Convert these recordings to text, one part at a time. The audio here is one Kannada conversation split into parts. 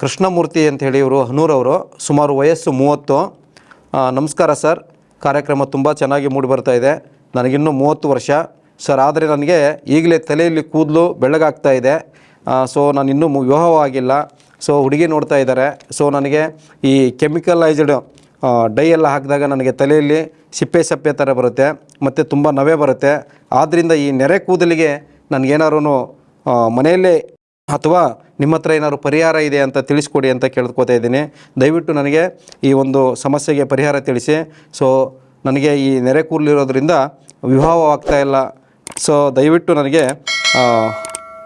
ಕೃಷ್ಣಮೂರ್ತಿ ಅಂತ ಹೇಳಿ ಇವರು ಹನೂರವರು ಸುಮಾರು ವಯಸ್ಸು ಮೂವತ್ತು. ನಮಸ್ಕಾರ ಸರ್. ಕಾರ್ಯಕ್ರಮ ತುಂಬ ಚೆನ್ನಾಗಿ ಮೂಡಿ ಬರ್ತಾ ಇದೆ. ನನಗಿನ್ನೂ ಮೂವತ್ತು ವರ್ಷ. ಸರ್, ಆದರೆ ನನಗೆ ಈಗಲೇ ತಲೆಯಲ್ಲಿ ಕೂದಲು ಬೆಳ್ಳಗಾಗ್ತಾ ಇದೆ. ಸೊ ನಾನು ಇನ್ನೂ ವಿವಾಹವಾಗಿಲ್ಲ. ಸೊ ಹುಡುಗಿ ನೋಡ್ತಾ ಇದ್ದಾರೆ. ಸೊ ನನಗೆ ಈ ಕೆಮಿಕಲೈಸ್ಡ್ ಡೈ ಎಲ್ಲ ಹಾಕಿದಾಗ ನನಗೆ ತಲೆಯಲ್ಲಿ ಸಿಪ್ಪೆ ಸಪ್ಪೆ ಥರ ಬರುತ್ತೆ. ಮತ್ತು ತುಂಬ ನವೆ ಬರುತ್ತೆ. ಆದ್ದರಿಂದ ಈ ನೆರೆ ಕೂದಲಿಗೆ ನನಗೇನಾರು ಮನೆಯಲ್ಲೇ ಅಥವಾ ನಿಮ್ಮ ಹತ್ರ ಏನಾದರೂ ಪರಿಹಾರ ಇದೆ ಅಂತ ತಿಳಿಸ್ಕೊಡಿ ಅಂತ ಕೇಳ್ಕೊತಾ ಇದ್ದೀನಿ. ದಯವಿಟ್ಟು ನನಗೆ ಈ ಒಂದು ಸಮಸ್ಯೆಗೆ ಪರಿಹಾರ ತಿಳಿಸಿ. ಸೊ ನನಗೆ ಈ ನೆರೆ ಕೂರ್ಲಿರೋದ್ರಿಂದ ವಿವಾಹವಾಗ್ತಾ ಇಲ್ಲ. ಸೊ ದಯವಿಟ್ಟು ನನಗೆ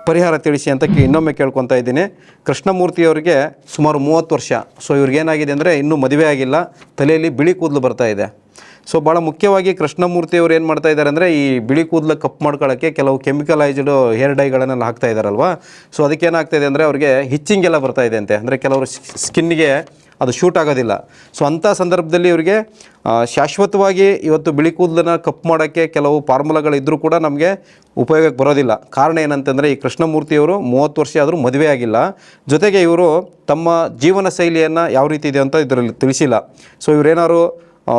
ಪರಿಹಾರ ತಿಳಿಸಿ ಅಂತ ಇನ್ನೊಮ್ಮೆ ಕೇಳ್ಕೊತಾ ಇದ್ದೀನಿ. ಕೃಷ್ಣಮೂರ್ತಿಯವರಿಗೆ ಸುಮಾರು ಮೂವತ್ತು ವರ್ಷ. ಸೊ ಇವ್ರಿಗೇನಾಗಿದೆ ಅಂದರೆ ಇನ್ನೂ ಮದುವೆ ಆಗಿಲ್ಲ. ತಲೆಯಲ್ಲಿ ಬಿಳಿ ಕೂದಲು ಬರ್ತಾ ಇದೆ. ಸೊ ಭಾಳ ಮುಖ್ಯವಾಗಿ ಕೃಷ್ಣಮೂರ್ತಿ ಅವರು ಏನು ಮಾಡ್ತಾ ಇದ್ದಾರೆ ಅಂದರೆ ಈ ಬಿಳಿ ಕೂದಲು ಕಪ್ ಮಾಡ್ಕೊಳ್ಳೋಕ್ಕೆ ಕೆಲವು ಕೆಮಿಕಲೈಸ್ಡ್ ಹೇರ್ ಡೈಗಳನ್ನೆಲ್ಲ ಹಾಕ್ತಾ ಇದ್ದಾರಲ್ವಾ? ಸೊ ಅದಕ್ಕೆ ಏನಾಗ್ತಾಯಿದೆ ಅಂದರೆ ಅವ್ರಿಗೆ ಹಿಚ್ಚಿಂಗ್ ಎಲ್ಲ ಬರ್ತಾ ಇದೆ ಅಂತೆ. ಅಂದರೆ ಕೆಲವರು ಸ್ಕಿನ್ಗೆ ಅದು ಶೂಟ್ ಆಗೋದಿಲ್ಲ. ಸೊ ಅಂಥ ಸಂದರ್ಭದಲ್ಲಿ ಇವರಿಗೆ ಶಾಶ್ವತವಾಗಿ ಇವತ್ತು ಬಿಳಿ ಕೂದಲನ್ನ ಕಪ್ ಮಾಡೋಕ್ಕೆ ಕೆಲವು ಫಾರ್ಮುಲಾಗಳಿದ್ದರೂ ಕೂಡ ನಮಗೆ ಉಪಯೋಗಕ್ಕೆ ಬರೋದಿಲ್ಲ. ಕಾರಣ ಏನಂತಂದರೆ ಈ ಕೃಷ್ಣಮೂರ್ತಿಯವರು ಮೂವತ್ತು ವರ್ಷ ಆದರೂ ಮದುವೆ ಆಗಿಲ್ಲ. ಜೊತೆಗೆ ಇವರು ತಮ್ಮ ಜೀವನ ಶೈಲಿಯನ್ನು ಯಾವ ರೀತಿ ಇದೆ ಅಂತ ಇದರಲ್ಲಿ ತಿಳಿಸಿಲ್ಲ. ಸೊ ಇವರೇನಾದ್ರು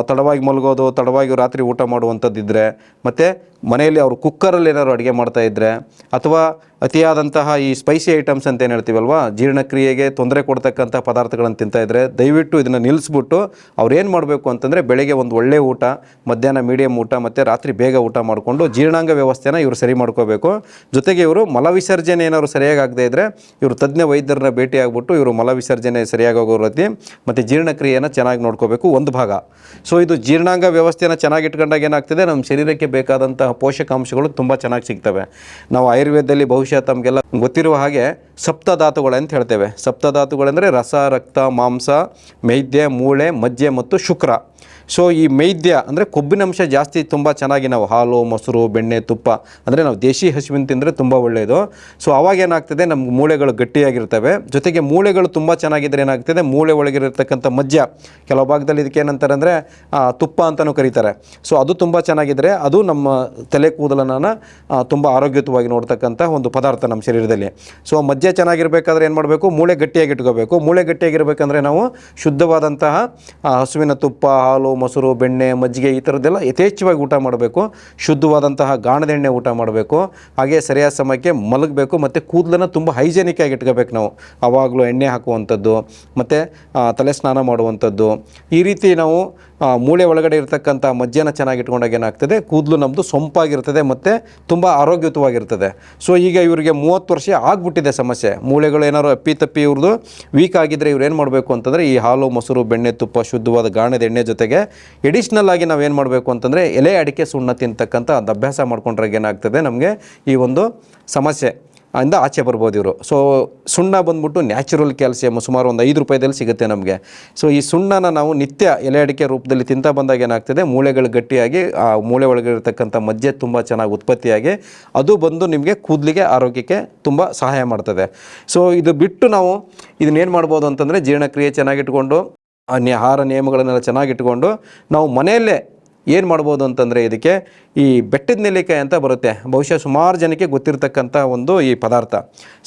ತಡವಾಗಿ ಮಲಗೋದು ತಡವಾಗಿ ರಾತ್ರಿ ಊಟ ಮಾಡುವಂಥದ್ದಿದ್ದರೆ ಮತ್ತು ಮನೆಯಲ್ಲಿ ಅವರು ಕುಕ್ಕರಲ್ಲಿ ಏನಾದ್ರು ಅಡುಗೆ ಮಾಡ್ತಾ ಇದ್ದರೆ ಅಥವಾ ಅತಿಯಾದಂತಹ ಈ ಸ್ಪೈಸಿ ಐಟಮ್ಸ್ ಅಂತ ಏನು ಹೇಳ್ತೀವಲ್ವಾ ಜೀರ್ಣಕ್ರಿಯೆಗೆ ತೊಂದರೆ ಕೊಡ್ತಕ್ಕಂಥ ಪದಾರ್ಥಗಳನ್ನು ತಿಂತಾ ಇದ್ದರೆ ದಯವಿಟ್ಟು ಇದನ್ನು ನಿಲ್ಲಿಸ್ಬಿಟ್ಟು ಅವ್ರು ಏನು ಮಾಡಬೇಕು ಅಂತಂದರೆ ಬೆಳಗ್ಗೆ ಒಂದು ಒಳ್ಳೆಯ ಊಟ, ಮಧ್ಯಾಹ್ನ ಮೀಡಿಯಮ್ ಊಟ ಮತ್ತು ರಾತ್ರಿ ಬೇಗ ಊಟ ಮಾಡಿಕೊಂಡು ಜೀರ್ಣಾಂಗ ವ್ಯವಸ್ಥೆನ ಇವರು ಸರಿ ಮಾಡ್ಕೋಬೇಕು. ಜೊತೆಗೆ ಇವರು ಮಲವಿಸರ್ಜನೆ ಏನಾದ್ರು ಸರಿಯಾಗಿ ಆಗದೇ ಇದ್ದರೆ ಇವರು ತಜ್ಞ ವೈದ್ಯರನ್ನ ಭೇಟಿ ಆಗಿಬಿಟ್ಟು ಇವರು ಮಲವಿಸರ್ಜನೆ ಸರಿಯಾಗಿ ಹೋಗೋ ರೀತಿ ಮತ್ತು ಜೀರ್ಣಕ್ರಿಯೆಯನ್ನು ಚೆನ್ನಾಗಿ ನೋಡ್ಕೋಬೇಕು ಒಂದು ಭಾಗ. ಸೊ ಇದು ಜೀರ್ಣಾಂಗ ವ್ಯವಸ್ಥೆನ ಚೆನ್ನಾಗಿ ಇಟ್ಕೊಂಡಾಗ ಏನಾಗ್ತದೆ? ನಮ್ಮ ಶರೀರಕ್ಕೆ ಬೇಕಾದಂತಹ ಪೋಷಕಾಂಶಗಳು ತುಂಬ ಚೆನ್ನಾಗಿ ಸಿಗ್ತವೆ. ನಾವು ಆಯುರ್ವೇದದಲ್ಲಿ ಬಹುಶಃ ತಮಗೆಲ್ಲ ಗೊತ್ತಿರುವ ಹಾಗೆ ಸಪ್ತಧಾತುಗಳು ಅಂತ ಹೇಳ್ತೇವೆ. ಸಪ್ತಧಾತುಗಳೆಂದರೆ ರಸ, ರಕ್ತ, ಮಾಂಸ, ಮೇದ್ಯ, ಮೂಳೆ, ಮಜ್ಜೆ ಮತ್ತು ಶುಕ್ರ. ಸೊ ಈ ಮೈದ್ಯ ಅಂದರೆ ಕೊಬ್ಬಿನಂಶ ಜಾಸ್ತಿ ತುಂಬ ಚೆನ್ನಾಗಿ ನಾವು ಹಾಲು, ಮೊಸರು, ಬೆಣ್ಣೆ, ತುಪ್ಪ, ಅಂದರೆ ನಾವು ದೇಶಿ ಹಸುವಿನ ತಿಂದರೆ ತುಂಬ ಒಳ್ಳೆಯದು. ಸೊ ಅವಾಗ ಏನಾಗ್ತದೆ ನಮ್ಮ ಮೂಳೆಗಳು ಗಟ್ಟಿಯಾಗಿರ್ತವೆ. ಜೊತೆಗೆ ಮೂಳೆಗಳು ತುಂಬ ಚೆನ್ನಾಗಿದ್ದರೆ ಏನಾಗ್ತದೆ, ಮೂಳೆ ಒಳಗಿರತಕ್ಕಂಥ ಮಜ್ಜ. ಕೆಲವು ಭಾಗದಲ್ಲಿ ಇದಕ್ಕೆ ಏನಂತಾರೆ ಅಂದರೆ ತುಪ್ಪ ಅಂತಲೂ ಕರೀತಾರೆ. ಸೊ ಅದು ತುಂಬ ಚೆನ್ನಾಗಿದ್ದರೆ ಅದು ನಮ್ಮ ತಲೆ ಕೂದಲನ್ನು ತುಂಬ ಆರೋಗ್ಯಯುತವಾಗಿ ನೋಡ್ತಕ್ಕಂಥ ಒಂದು ಪದಾರ್ಥ ನಮ್ಮ ಶರೀರದಲ್ಲಿ. ಸೊ ಮಜ್ಜೆ ಚೆನ್ನಾಗಿರಬೇಕಾದ್ರೆ ಏನು ಮಾಡಬೇಕು? ಮೂಳೆ ಗಟ್ಟಿಯಾಗಿ ಇಟ್ಕೋಬೇಕು. ಮೂಳೆ ಗಟ್ಟಿಯಾಗಿರಬೇಕಂದ್ರೆ ನಾವು ಶುದ್ಧವಾದಂತಹ ಹಸುವಿನ ತುಪ್ಪ ಹಾಲು, ಮೊಸರು, ಬೆಣ್ಣೆ, ಮಜ್ಜಿಗೆ ಈ ಥರದ್ದೆಲ್ಲ ಯಥೇಚ್ಛವಾಗಿ ಊಟ ಮಾಡಬೇಕು. ಶುದ್ಧವಾದಂತಹ ಗಾಣದ ಎಣ್ಣೆ ಊಟ ಮಾಡಬೇಕು. ಹಾಗೆ ಸರಿಯಾದ ಸಮಯಕ್ಕೆ ಮಲಗಬೇಕು ಮತ್ತು ಕೂದಲನ್ನು ತುಂಬ ಹೈಜೆನಿಕ್ ಆಗಿ ಇಟ್ಕೋಬೇಕು ನಾವು. ಆವಾಗಲೂ ಎಣ್ಣೆ ಹಾಕುವಂಥದ್ದು, ಮತ್ತು ತಲೆ ಸ್ನಾನ ಮಾಡುವಂಥದ್ದು. ಈ ರೀತಿ ನಾವು ಮೂಳೆ ಒಳಗಡೆ ಇರತಕ್ಕಂಥ ಮಜ್ಜೆನ ಚೆನ್ನಾಗಿ ಇಟ್ಕೊಂಡಾಗ ಏನಾಗ್ತದೆ? ಕೂದಲು ನಮ್ಮದು ಸೊಂಪಾಗಿರ್ತದೆ ಮತ್ತು ತುಂಬ ಆರೋಗ್ಯಯುತವಾಗಿರ್ತದೆ. ಸೊ ಈಗ ಇವರಿಗೆ ಮೂವತ್ತು ವರ್ಷ ಆಗ್ಬಿಟ್ಟಿದೆ ಸಮಸ್ಯೆ. ಮೂಳೆಗಳು ಏನಾದ್ರು ಅಪ್ಪಿ ತಪ್ಪಿ ಇವ್ರದ್ದು ವೀಕ್ ಆಗಿದ್ದರೆ ಇವ್ರು ಏನು ಮಾಡಬೇಕು ಅಂತಂದರೆ, ಈ ಹಾಲು, ಮೊಸರು, ಬೆಣ್ಣೆ, ತುಪ್ಪ, ಶುದ್ಧವಾದ ಗಾಣದ ಎಣ್ಣೆ ಜೊತೆಗೆ ಎಡಿಷ್ನಲ್ ಆಗಿ ನಾವು ಏನು ಮಾಡಬೇಕು ಅಂತಂದರೆ, ಎಲೆ ಅಡಿಕೆ ಸುಣ್ಣ ತಿಂತಕ್ಕಂಥ ಒಂದು ಅಭ್ಯಾಸ ಮಾಡ್ಕೊಂಡ್ರಾಗ ಏನಾಗ್ತದೆ ನಮಗೆ ಈ ಒಂದು ಸಮಸ್ಯೆ. ಇಂದ ಆಚೆ ಬರ್ಬೋದು ಇವರು. ಸೊ ಸುಣ್ಣ ಬಂದ್ಬಿಟ್ಟು ನ್ಯಾಚುರಲ್ ಕ್ಯಾಲ್ಸಿಯಮ್ ಸುಮಾರು ಒಂದು ಐದು ರೂಪಾಯಿದಲ್ಲಿ ಸಿಗುತ್ತೆ ನಮಗೆ. ಸೊ ಈ ಸುಣ್ಣನ ನಾವು ನಿತ್ಯ ಎಲೆ ಅಡಿಕೆ ರೂಪದಲ್ಲಿ ತಿಂತಾ ಬಂದಾಗ ಏನಾಗ್ತದೆ, ಮೂಳೆಗಳು ಗಟ್ಟಿಯಾಗಿ, ಆ ಮೂಳೆ ಒಳಗಿರತಕ್ಕಂಥ ಮಜ್ಜೆ ತುಂಬ ಚೆನ್ನಾಗಿ ಉತ್ಪತ್ತಿಯಾಗಿ ಅದು ಬಂದು ನಿಮಗೆ ಕೂದಲಿಗೆ, ಆರೋಗ್ಯಕ್ಕೆ ತುಂಬ ಸಹಾಯ ಮಾಡ್ತದೆ. ಸೊ ಇದು ಬಿಟ್ಟು ನಾವು ಇದನ್ನೇನು ಮಾಡ್ಬೋದು ಅಂತಂದರೆ ಜೀರ್ಣಕ್ರಿಯೆ ಚೆನ್ನಾಗಿಟ್ಕೊಂಡು ಆಹಾರ ನಿಯಮಗಳನ್ನೆಲ್ಲ ಚೆನ್ನಾಗಿಟ್ಕೊಂಡು ನಾವು ಮನೆಯಲ್ಲೇ ಏನು ಮಾಡ್ಬೋದು ಅಂತಂದರೆ ಇದಕ್ಕೆ ಈ ಬೆಟ್ಟದ ನೆಲ್ಲಿಕಾಯಿ ಅಂತ ಬರುತ್ತೆ. ಬಹುಶಃ ಸುಮಾರು ಜನಕ್ಕೆ ಗೊತ್ತಿರತಕ್ಕಂಥ ಒಂದು ಈ ಪದಾರ್ಥ.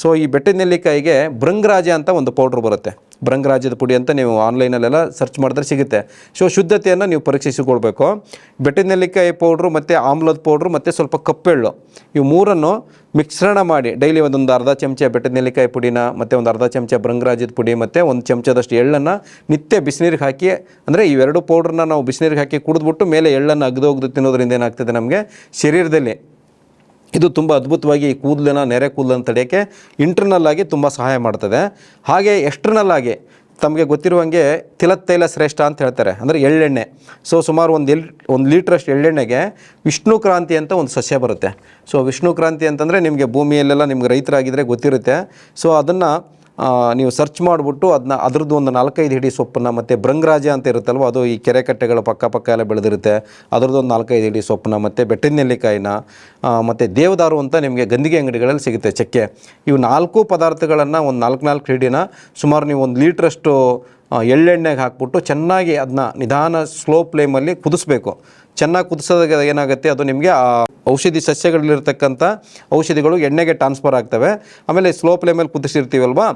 ಸೊ ಈ ಬೆಟ್ಟದ ನೆಲ್ಲಿಕಾಯಿಗೆ ಭೃಂಗರಾಜ ಅಂತ ಒಂದು ಪೌಡ್ರ್ ಬರುತ್ತೆ. ಭೃಂಗರಾಜದ ಪುಡಿ ಅಂತ ನೀವು ಆನ್ಲೈನಲ್ಲೆಲ್ಲ ಸರ್ಚ್ ಮಾಡಿದ್ರೆ ಸಿಗುತ್ತೆ. ಸೊ ಶುದ್ಧತೆಯನ್ನು ನೀವು ಪರೀಕ್ಷಿಸಿಕೊಳ್ಬೇಕು. ಬೆಟ್ಟದ ನೆಲ್ಲಿಕಾಯಿ ಪೌಡ್ರು ಮತ್ತು ಆಮ್ಲದ ಪೌಡ್ರು ಮತ್ತು ಸ್ವಲ್ಪ ಕಪ್ಪೆಳ್ಳು. ಇವು ಮೂರನ್ನು ಮಿಶ್ರಣ ಮಾಡಿ ಡೈಲಿ ಒಂದೊಂದು ಅರ್ಧ ಚಮಚ ಬೆಟ್ಟದ ನೆಲ್ಲಿಕಾಯಿ ಪುಡಿನ, ಮತ್ತು ಒಂದು ಅರ್ಧ ಚಮಚ ಭೃಂಗರಾಜದ ಪುಡಿ, ಮತ್ತು ಒಂದು ಚಮಚದಷ್ಟು ಎಳ್ಳನ್ನು ನಿತ್ಯ ಬಿಸಿನೀರಿಗೆ ಹಾಕಿ, ಅಂದರೆ ಇವೆರಡು ಪೌಡ್ರನ್ನ ನಾವು ಬಿಸಿನೀರಿಗೆ ಹಾಕಿ ಕುಡಿದ್ಬಿಟ್ಟು ಮೇಲೆ ಎಳ್ಳನ್ನು ಅಗ್ದೋಗ್ದು ತಿನ್ನೋದ್ರಿಂದ ಏನಾಗ್ತದೆ ನಮಗೆ? ಶರೀರದಲ್ಲಿ ಇದು ತುಂಬ ಅದ್ಭುತವಾಗಿ ಈ ಕೂದಲನ್ನ ನೆರೆ ಕೂದಲನ್ನು ತಡೆಯೋಕ್ಕೆ ಇಂಟರ್ನಲ್ ಆಗಿ ತುಂಬ ಸಹಾಯ ಮಾಡ್ತದೆ. ಹಾಗೆ ಎಕ್ಸ್ಟರ್ನಲ್ ಆಗಿ ತಮಗೆ ಗೊತ್ತಿರುವಂಗೆ ತಿಲತ್ತೈಲ ಶ್ರೇಷ್ಠ ಅಂತ ಹೇಳ್ತಾರೆ, ಅಂದರೆ ಎಳ್ಳೆಣ್ಣೆ. ಸೊ ಸುಮಾರು ಒಂದು ಎಲ್, ಒಂದು ಲೀಟ್ರಷ್ಟು ಎಳ್ಳೆಣ್ಣೆಗೆ ವಿಷ್ಣು ಕ್ರಾಂತಿ ಅಂತ ಒಂದು ಸಸ್ಯ ಬರುತ್ತೆ. ಸೊ ವಿಷ್ಣು ಕ್ರಾಂತಿ ಅಂತಂದರೆ ನಿಮಗೆ ಭೂಮಿಯಲ್ಲೆಲ್ಲ ನಿಮ್ಗೆ ರೈತರಾಗಿದ್ದರೆ ಗೊತ್ತಿರುತ್ತೆ. ಸೊ ಅದನ್ನು ನೀವು ಸರ್ಚ್ ಮಾಡಿಬಿಟ್ಟು ಅದನ್ನ ಅದ್ರದ್ದು ಒಂದು ನಾಲ್ಕೈದು ಹಿಡಿ ಸೊಪ್ಪನ್ನು ಮತ್ತು ಭೃಂಗರಾಜ ಅಂತ ಇರುತ್ತಲ್ವ, ಅದು ಈ ಕೆರೆ ಕಟ್ಟೆಗಳ ಪಕ್ಕ ಪಕ್ಕ ಎಲ್ಲ ಬೆಳೆದಿರುತ್ತೆ. ಅದ್ರದ್ದು ಒಂದು ನಾಲ್ಕೈದು ಹಿಡಿ ಸೊಪ್ಪನ್ನ ಮತ್ತು ಬೆಟ್ಟಿನ ನೆಲ್ಲಿಕಾಯಿನ ಮತ್ತು ದೇವದಾರು ಅಂತ ನಿಮಗೆ ಗಂದಿಗೆ ಅಂಗಡಿಗಳಲ್ಲಿ ಸಿಗುತ್ತೆ ಚಕ್ಕೆ. ಇವು ನಾಲ್ಕು ಪದಾರ್ಥಗಳನ್ನು ಒಂದು ನಾಲ್ಕು ನಾಲ್ಕು ಹಿಡಿನ ಸುಮಾರು ನೀವು ಒಂದು ಲೀಟ್ರಷ್ಟು ಎಳ್ಳೆಣ್ಣೆಗೆ ಹಾಕ್ಬಿಟ್ಟು ಚೆನ್ನಾಗಿ ಅದನ್ನ ನಿಧಾನ ಸ್ಲೋ ಫ್ಲೇಮಲ್ಲಿ ಕುದಿಸ್ಬೇಕು. ಚೆನ್ನಾಗಿ ಕುದಿಸೋದಾಗ ಏನಾಗುತ್ತೆ, ಅದು ನಿಮಗೆ ಆ ಔಷಧಿ ಸಸ್ಯಗಳಲ್ಲಿರ್ತಕ್ಕಂಥ ಔಷಧಿಗಳು ಎಣ್ಣೆಗೆ ಟ್ರಾನ್ಸ್ಫರ್ ಆಗ್ತವೆ. ಆಮೇಲೆ ಸ್ಲೋ ಫ್ಲೇಮಲ್ಲಿ ಕುದಿಸಿರ್ತೀವಲ್ವಾ?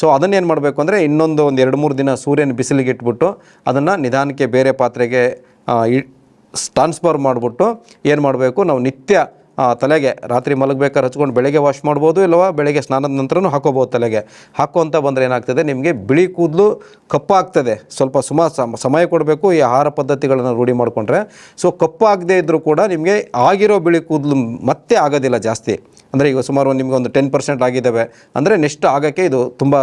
ಸೊ ಅದನ್ನೇನು ಮಾಡಬೇಕು ಅಂದರೆ ಇನ್ನೊಂದು ಒಂದು ಎರಡು ಮೂರು ದಿನ ಸೂರ್ಯನ ಬಿಸಿಲಿಗೆ ಇಟ್ಬಿಟ್ಟು ಅದನ್ನು ನಿಧಾನಕ್ಕೆ ಬೇರೆ ಪಾತ್ರೆಗೆ ಟ್ರಾನ್ಸ್ಫರ್ ಮಾಡಿಬಿಟ್ಟು ಏನು ಮಾಡಬೇಕು, ನಾವು ನಿತ್ಯ ತಲೆಗೆ ರಾತ್ರಿ ಮಲಗಬೇಕಾದ್ರೆ ಹಚ್ಕೊಂಡು ಬೆಳಗ್ಗೆ ವಾಶ್ ಮಾಡ್ಬೋದು ಇಲ್ಲವಾ ಬೆಳಗ್ಗೆ ಸ್ನಾನದ ನಂತರನೂ ಹಾಕೋಬೋದು ತಲೆಗೆ. ಹಾಕೋಂತ ಬಂದರೆ ಏನಾಗ್ತದೆ? ನಿಮಗೆ ಬಿಳಿ ಕೂದಲು ಕಪ್ಪಾಗ್ತದೆ. ಸ್ವಲ್ಪ ಸುಮಾರು ಸಮ, ಸಮಯ ಕೊಡಬೇಕು ಈ ಆಹಾರ ಪದ್ಧತಿಗಳನ್ನು ರೂಢಿ ಮಾಡಿಕೊಂಡ್ರೆ. ಸೊ ಕಪ್ಪಾಗದೇ ಇದ್ದರೂ ಕೂಡ ನಿಮಗೆ ಆಗಿರೋ ಬಿಳಿ ಕೂದಲು ಮತ್ತೆ ಆಗೋದಿಲ್ಲ ಜಾಸ್ತಿ. ಅಂದರೆ ಈಗ ಸುಮಾರು ನಿಮಗೆ ಒಂದು ಟೆನ್ ಪರ್ಸೆಂಟ್ ಆಗಿದ್ದಾವೆ ಅಂದರೆ ನೆಕ್ಸ್ಟ್ ಆಗೋಕ್ಕೆ ಇದು ತುಂಬ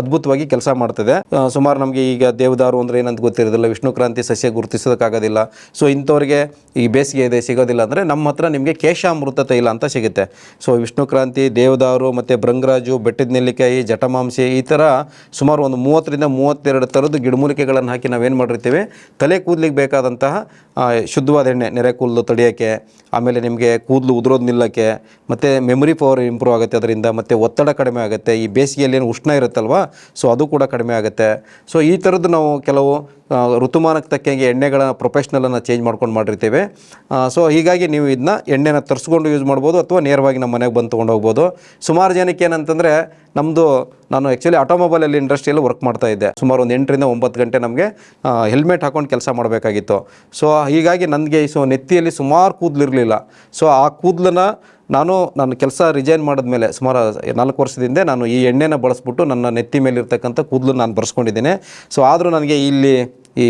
ಅದ್ಭುತವಾಗಿ ಕೆಲಸ ಮಾಡ್ತದೆ. ಸುಮಾರು ನಮಗೆ ಈಗ ದೇವದಾರು ಅಂದರೆ ಏನಂತ ಗೊತ್ತಿರೋದಿಲ್ಲ, ವಿಷ್ಣು ಕ್ರಾಂತಿ ಸಸ್ಯ ಗುರುತಿಸೋದಕ್ಕಾಗೋದಿಲ್ಲ. ಸೊ ಇಂಥವ್ರಿಗೆ ಈ ಬೇಸಿಗೆ ಇದೆ, ಸಿಗೋದಿಲ್ಲ. ಅಂದರೆ ನಮ್ಮ ಹತ್ರ ನಿಮಗೆ ಕೇಶಾಮೃತ ತೈಲ ಅಂತ ಸಿಗುತ್ತೆ. ಸೊ ವಿಷ್ಣು ಕ್ರಾಂತಿ, ದೇವದಾರು ಮತ್ತು ಭೃಂಗರಾಜು, ಬೆಟ್ಟದ ನೆಲ್ಲಿಕಾಯಿ ಜಟಮಾಂಸಿ ಈ ಥರ ಸುಮಾರು ಒಂದು ಮೂವತ್ತರಿಂದ ಮೂವತ್ತೆರಡು ಥರದ ಗಿಡಮೂಲಿಕೆಗಳನ್ನು ಹಾಕಿ ನಾವೇನು ಮಾಡಿರ್ತೀವಿ? ತಲೆ ಕೂದಲಿಗೆ ಬೇಕಾದಂತಹ ಶುದ್ಧವಾದ ಎಣ್ಣೆ ನೆರೆ ಕೂದಲು ತಡೆಯೋಕ್ಕೆ, ಆಮೇಲೆ ನಿಮಗೆ ಕೂದಲು ಉದುರೋದು ನಿಲ್ಲಕ್ಕೆ, ಮತ್ತು ಮೆಮೊರಿ ಪವರ್ ಇಂಪ್ರೂವ್ ಆಗುತ್ತೆ, ಅದರಿಂದ ಮತ್ತು ಒತ್ತಡ ಕಡಿಮೆ ಆಗುತ್ತೆ, ಈ ಬೇಸಿಗೆಯಲ್ಲಿ ಏನು ಉಷ್ಣ ಇರುತ್ತಲ್ವ ಸೊ ಅದು ಕೂಡ ಕಡಿಮೆ ಆಗುತ್ತೆ. ಸೊ ಈ ಥರದ್ದು ನಾವು ಕೆಲವು ಋತುಮಾನಕ್ಕೆ ತಕ್ಕಂಗೆ ಎಣ್ಣೆಗಳ ಪ್ರೊಫೆಷ್ನಲನ್ನು ಚೇಂಜ್ ಮಾಡ್ಕೊಂಡು ಮಾಡಿರ್ತೀವಿ. ಸೊ ಹೀಗಾಗಿ ನೀವು ಇದನ್ನ ಎಣ್ಣೆನ ತರಿಸ್ಕೊಂಡು ಯೂಸ್ ಮಾಡ್ಬೋದು ಅಥವಾ ನೇರವಾಗಿ ನಮ್ಮ ಮನೆಗೆ ಬಂದು ತೊಗೊಂಡು ಹೋಗ್ಬೋದು. ಸುಮಾರು ಜನಕ್ಕೆ ಏನಂತಂದರೆ ನಮ್ಮದು ನಾನು ಆ್ಯಕ್ಚುಲಿ ಆಟೋಮೊಬೈಲಲ್ಲಿ ಇಂಡಸ್ಟ್ರಿಯಲ್ಲಿ ವರ್ಕ್ ಮಾಡ್ತಾ ಇದ್ದೆ. ಸುಮಾರು ಒಂದು ಎಂಟರಿಂದ ಒಂಬತ್ತು ಗಂಟೆ ನಮಗೆ ಹೆಲ್ಮೆಟ್ ಹಾಕೊಂಡು ಕೆಲಸ ಮಾಡಬೇಕಾಗಿತ್ತು. ಸೊ ಹೀಗಾಗಿ ನನಗೆ ಸೊ, ನೆತ್ತಿಯಲ್ಲಿ ಸುಮಾರು ಕೂದಲಿರಲಿಲ್ಲ. ಸೊ ಆ ಕೂದಲನ್ನು ನಾನು ನನ್ನ ಕೆಲಸ ರಿಸೈನ್ ಮಾಡಿದ್ಮೇಲೆ ಸುಮಾರು ನಾಲ್ಕು ವರ್ಷದಿಂದ ನಾನು ಈ ಎಣ್ಣೆನ ಬಳಸ್ಬಿಟ್ಟು ನನ್ನ ನೆತ್ತಿ ಮೇಲೆ ಇರ್ತಕ್ಕಂಥ ಕೂದಲು ನಾನು ಬರ್ಸ್ಕೊಂಡಿದ್ದೀನಿ. ಸೊ ಆದರೂ ನನಗೆ ಇಲ್ಲಿ ಈ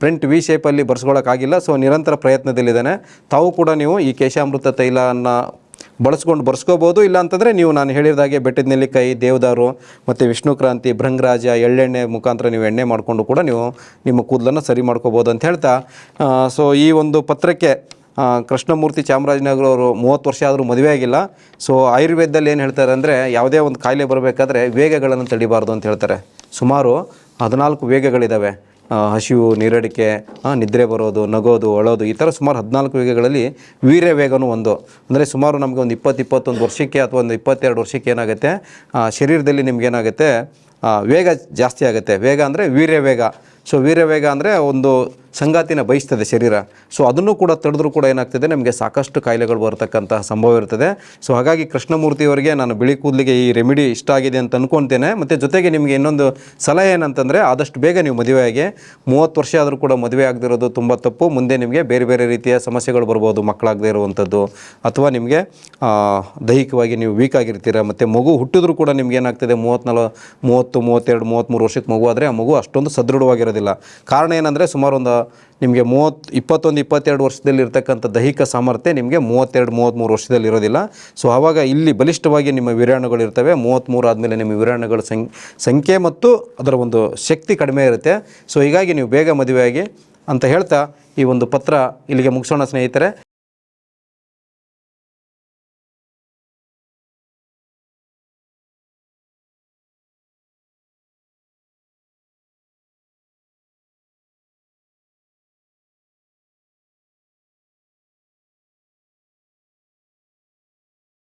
ಪ್ರಿಂಟ್ ವಿ ಶೇಪಲ್ಲಿ ಬರ್ಸ್ಕೊಳ್ಳೋಕ್ಕಾಗಿಲ್ಲ ಸೊ ನಿರಂತರ ಪ್ರಯತ್ನದಲ್ಲಿದ್ದಾನೆ. ತಾವು ಕೂಡ ನೀವು ಈ ಕೇಶಾಮೃತ ತೈಲನ ಬಳಸ್ಕೊಂಡು ಬರ್ಸ್ಕೋಬೋದು ಇಲ್ಲ ಅಂತಂದರೆ ನೀವು ನಾನು ಹೇಳಿದಾಗೆ ಬೆಟ್ಟದ ನೆಲ್ಲಿಕಾಯಿ, ದೇವದಾರು ಮತ್ತು ವಿಷ್ಣು ಕ್ರಾಂತಿ, ಭೃಂಗರಾಜ, ಎಳ್ಳೆಣ್ಣೆ ಮುಖಾಂತರ ನೀವು ಎಣ್ಣೆ ಮಾಡಿಕೊಂಡು ಕೂಡ ನೀವು ನಿಮ್ಮ ಕೂದಲನ್ನು ಸರಿ ಮಾಡ್ಕೋಬೋದು ಅಂತ ಹೇಳ್ತಾ ಸೊ ಈ ಒಂದು ಪತ್ರಕ್ಕೆ ಕೃಷ್ಣಮೂರ್ತಿ ಚಾಮರಾಜನಗರ ಅವರು ಮೂವತ್ತು ವರ್ಷ ಆದರೂ ಮದುವೆ ಆಗಿಲ್ಲ. ಸೊ ಆಯುರ್ವೇದದಲ್ಲಿ ಏನು ಹೇಳ್ತಾರೆ ಅಂದರೆ ಯಾವುದೇ ಒಂದು ಕಾಯಿಲೆ ಬರಬೇಕಾದ್ರೆ ವೇಗಗಳನ್ನು ತಡಿಬಾರ್ದು ಅಂತ ಹೇಳ್ತಾರೆ. ಸುಮಾರು ಹದಿನಾಲ್ಕು ವೇಗಗಳಿದ್ದಾವೆ ಹಸಿವು, ನೀರಡಿಕೆ ನಿದ್ರೆ ಬರೋದು, ನಗೋದು ಅಳೋದು ಈ ಥರ ಸುಮಾರು ಹದಿನಾಲ್ಕು ವೇಗಗಳಲ್ಲಿ ವೀರ್ಯ ವೇಗನೂ ಒಂದು. ಅಂದರೆ ಸುಮಾರು ನಮಗೆ ಒಂದು ಇಪ್ಪತ್ತು ಇಪ್ಪತ್ತೊಂದು ವರ್ಷಕ್ಕೆ ಅಥವಾ ಒಂದು ಇಪ್ಪತ್ತೆರಡು ವರ್ಷಕ್ಕೆ ಏನಾಗುತ್ತೆ? ಶರೀರದಲ್ಲಿ ನಿಮ್ಗೇನಾಗುತ್ತೆ ವೇಗ ಜಾಸ್ತಿ ಆಗುತ್ತೆ. ವೇಗ ಅಂದರೆ ವೀರ್ಯ ವೇಗ. ಸೊ ವೀರ್ಯ ವೇಗ ಅಂದರೆ ಒಂದು ಸಂಗಾತಿನ ಬಯಸ್ತದೆ ಶರೀರ. ಸೊ ಅದನ್ನು ಕೂಡ ತಡೆದ್ರೂ ಕೂಡ ಏನಾಗ್ತದೆ? ನಮಗೆ ಸಾಕಷ್ಟು ಕಾಯಿಲೆಗಳು ಬರತಕ್ಕಂತಹ ಸಂಭವ ಇರ್ತದೆ ಸೊ ಹಾಗಾಗಿ ಕೃಷ್ಣಮೂರ್ತಿಯವರಿಗೆ ನಾನು ಬಿಳಿ ಕೂದಲಿಗೆ ಈ ರೆಮಿಡಿ ಇಷ್ಟ ಆಗಿದೆ ಅಂತ ಅಂದ್ಕೊತೇನೆ ಮತ್ತು ಜೊತೆಗೆ ನಿಮಗೆ ಇನ್ನೊಂದು ಸಲಹೆ ಏನಂತಂದರೆ, ಆದಷ್ಟು ಬೇಗ ನೀವು ಮದುವೆಯಾಗಿ ಮೂವತ್ತು ವರ್ಷ ಆದರೂ ಕೂಡ ಮದುವೆ ಆಗದಿರೋದು ತುಂಬ ತಪ್ಪು. ಮುಂದೆ ನಿಮಗೆ ಬೇರೆ ಬೇರೆ ರೀತಿಯ ಸಮಸ್ಯೆಗಳು ಬರ್ಬೋದು, ಮಕ್ಕಳಾಗದೇ ಇರುವಂಥದ್ದು. ಅಥವಾ ನಿಮಗೆ ದೈಹಿಕವಾಗಿ ನೀವು ವೀಕ್ ಆಗಿರ್ತೀರ, ಮತ್ತು ಮಗು ಹುಟ್ಟಿದ್ರೂ ಕೂಡ ನಿಮ್ಗೆ ಏನಾಗ್ತದೆ? ಮೂವತ್ತ್ನಾಲ್ ಮೂವತ್ತು, ಮೂವತ್ತೆರಡು, ಮೂವತ್ತ್ಮೂರು ವರ್ಷಕ್ಕೆ ಮಗು ಆದರೆ ಆ ಮಗು ಅಷ್ಟೊಂದು ಸದೃಢವಾಗಿರೋದಿಲ್ಲ. ಕಾರಣ ಏನಂದರೆ, ಸುಮಾರು ಒಂದು ನಿಮಗೆ ಮೂವತ್ತು ಇಪ್ಪತ್ತೊಂದು, ಇಪ್ಪತ್ತೆರಡು ವರ್ಷದಲ್ಲಿ ಇರ್ತಕ್ಕಂಥ ದೈಹಿಕ ಸಾಮರ್ಥ್ಯ ನಿಮಗೆ ಮೂವತ್ತೆರಡು ಮೂವತ್ತ್ಮೂರು ವರ್ಷದಲ್ಲಿ ಇರೋದಿಲ್ಲ. ಸೊ ಆವಾಗ ಇಲ್ಲಿ ಬಲಿಷ್ಠವಾಗಿ ನಿಮ್ಮ ವಿರಾಣುಗಳು ಇರ್ತವೆ. ಮೂವತ್ತ್ಮೂರು ಆದಮೇಲೆ ನಿಮ್ಮ ವಿರಾಣುಗಳ ಸಂಖ್ಯೆ ಮತ್ತು ಅದರ ಒಂದು ಶಕ್ತಿ ಕಡಿಮೆ ಇರುತ್ತೆ. ಸೊ ಹೀಗಾಗಿ ನೀವು ಬೇಗ ಮದುವೆಯಾಗಿ ಅಂತ ಹೇಳ್ತಾ ಈ ಒಂದು ಪತ್ರ ಇಲ್ಲಿಗೆ ಮುಗಿಸೋಣ ಸ್ನೇಹಿತರೆ.